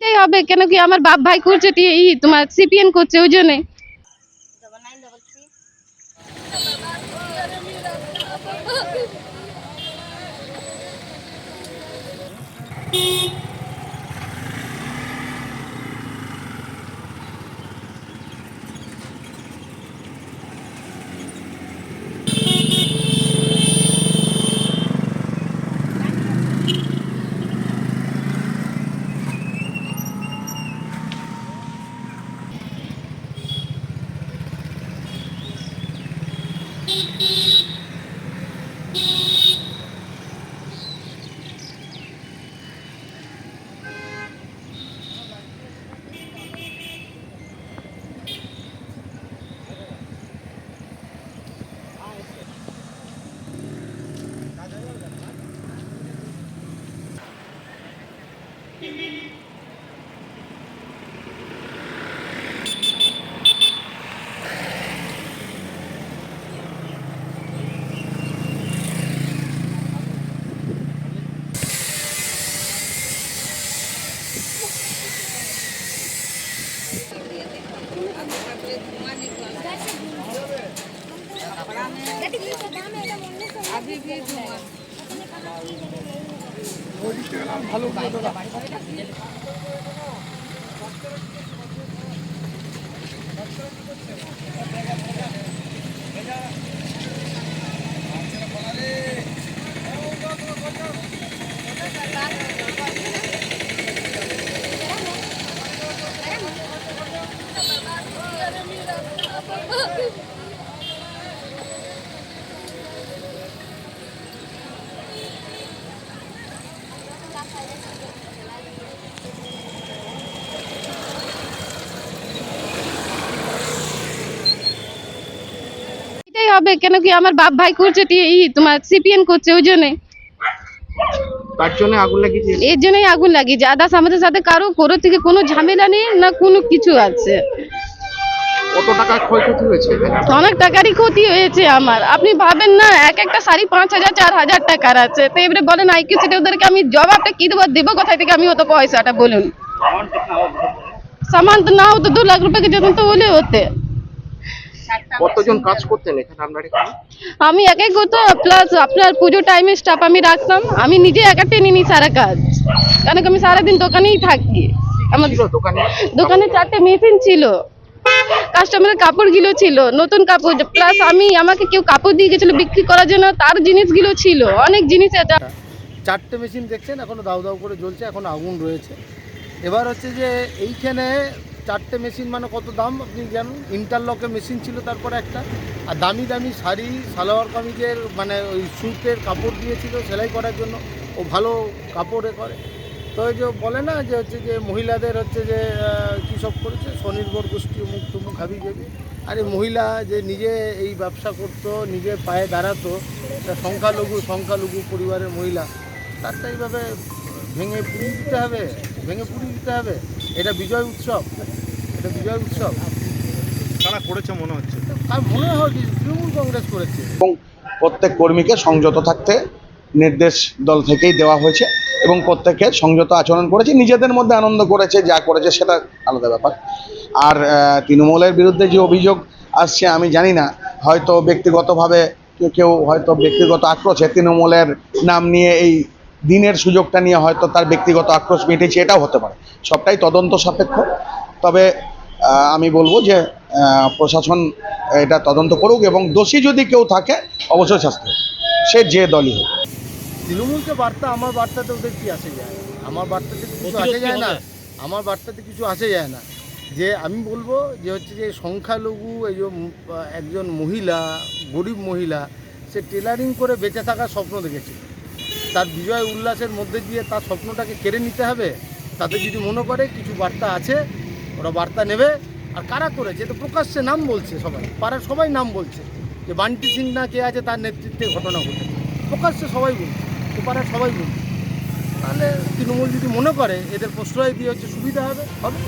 এটাই হবে। কেন কি আমার বাপ ভাই করছে ই তোমার সিপিএন করছে ওই জন্যে। Beep, beep. এটাই হবে? কেন কি আমার বাপ ভাই করছে তোমার সিপিএন করছে ওই জন্য। এর জন্যই আগুন লাগিয়েছে। আদাস আমাদের সাথে কারও কোনো থেকে কোনো ঝামেলা নেই না কোনো কিছু আছে। অনেক টাকারই ক্ষতি হয়েছে আমার। আপনি ভাবেন না এক একটা শাড়ি পাঁচ হাজার চার হাজার টাকার আছে। তো এবারে বলেন আইকিউ সেটা ওদেরকে আমি জবাবটা কি দেবো দেবো কোথায় থেকে? আমি অত পয়সাটা বলুন। সামান তো না হতো দু লাখ রুপিয়া যেতাম তো বলে হতে। কতজন কাজ করতেন এখানে আপনার এখানে? আমি একাই করতাম প্লাস আপনার পুজো টাইমে স্টাফ আমি রাখতাম। আমি নিজে একা টেনে নিই সারা কাজ। কেন কি আমি সারাদিন দোকানেই থাকি। আমার ছিল দোকানে? দোকানে চারটে মেশিন ছিল। কাস্টমারের কাপড়গুলো ছিল নতুন কাপড়। প্লাস আমি আমাকে কেউ কাপড় দিয়ে গেছিল বিক্রি করার জন্য তার জিনিসগুলো ছিল। অনেক জিনিস এটা চারটে মেশিন দেখছেন এখনও দাউ দাউ করে জ্বলছে এখন আগুন রয়েছে। এবার হচ্ছে যে এইখানে চারটে মেশিন মানে কত দাম আপনি জানেন? ইন্টারলকে মেশিন ছিল তারপরে একটা। আর দামি দামি শাড়ি, সালোয়ার কামিজের মানে ওই সুতের কাপড় দিয়েছিল সেলাই করার জন্য। ও ভালো কাপড়ে করে। তো ওই যে বলে না যে হচ্ছে যে মহিলাদের হচ্ছে যে কী সব করেছে? স্বনির্ভর গোষ্ঠী মুখ তুমুখ হাবি যাবি আর এই মহিলা যে নিজে এই ব্যবসা করতো, নিজে পায়ে দাঁড়াতো, একটা সংখ্যালঘু সংখ্যালঘু পরিবারের মহিলা তারটা এইভাবে ভেঙে পুড়িয়ে দিতে হবে। ভেঙে পুড়িয়ে দিতে হবে। এটা বিজয় উৎসব। এটা বিজয় উৎসব। তারা করেছে মনে হচ্ছে? আর মনে হয় তৃণমূল কংগ্রেস করেছে। এবং প্রত্যেক কর্মীকে সংযত থাকতে নির্দেশ দল থেকেই দেওয়া হয়েছে এবং প্রত্যেকে সংযত আচরণ করেছে। নিজেদের মধ্যে আনন্দ করেছে যা করেছে সেটা আলাদা ব্যাপার। আর তৃণমূলের বিরুদ্ধে যে অভিযোগ আসছে আমি জানি না। হয়তো ব্যক্তিগতভাবে কেউ কেউ হয়তো ব্যক্তিগত আক্রোশে তৃণমূলের নাম নিয়ে এই দিনের সুযোগটা নিয়ে হয়তো তার ব্যক্তিগত আক্রোশ মিটেছে এটাও হতে পারে। সবটাই তদন্ত সাপেক্ষ। তবে আমি বলব যে প্রশাসন এটা তদন্ত করুক এবং দোষী যদি কেউ থাকে অবশ্যই শাস্তি সে যে দলই হোক। তৃণমূলকে বার্তা আমার বার্তাতে ওদের কি আসে যায়? আমার বার্তাতে কিছু আসে যায় না? আমার বার্তাতে কিছু আসে যায় না? যে আমি বলব যে হচ্ছে যে সংখ্যালঘু এই যে একজন মহিলা গরিব মহিলা সে টেলারিং করে বেঁচে থাকার স্বপ্ন দেখেছে। তার বিজয় উল্লাসের মধ্যে দিয়ে তার স্বপ্নটাকে কেড়ে নিতে হবে? তাতে যদি মনে করে কিছু বার্তা আছে, ওরা বার্তা নেবে। আর কারা করেছে? তো প্রকাশ্যে নাম বলছে সবাই। পাড়ার সবাই নাম বলছে। যে বান্টি সিং না কে আছে তার নেতৃত্বে ঘটনা ঘটে প্রকাশ্যে সবাই বলছে। তো পাড়ার সবাই বলছে। তাহলে তৃণমূল যদি মনে করে, এদের প্রশ্রয় দিয়ে হচ্ছে সুবিধা হবে। হবে।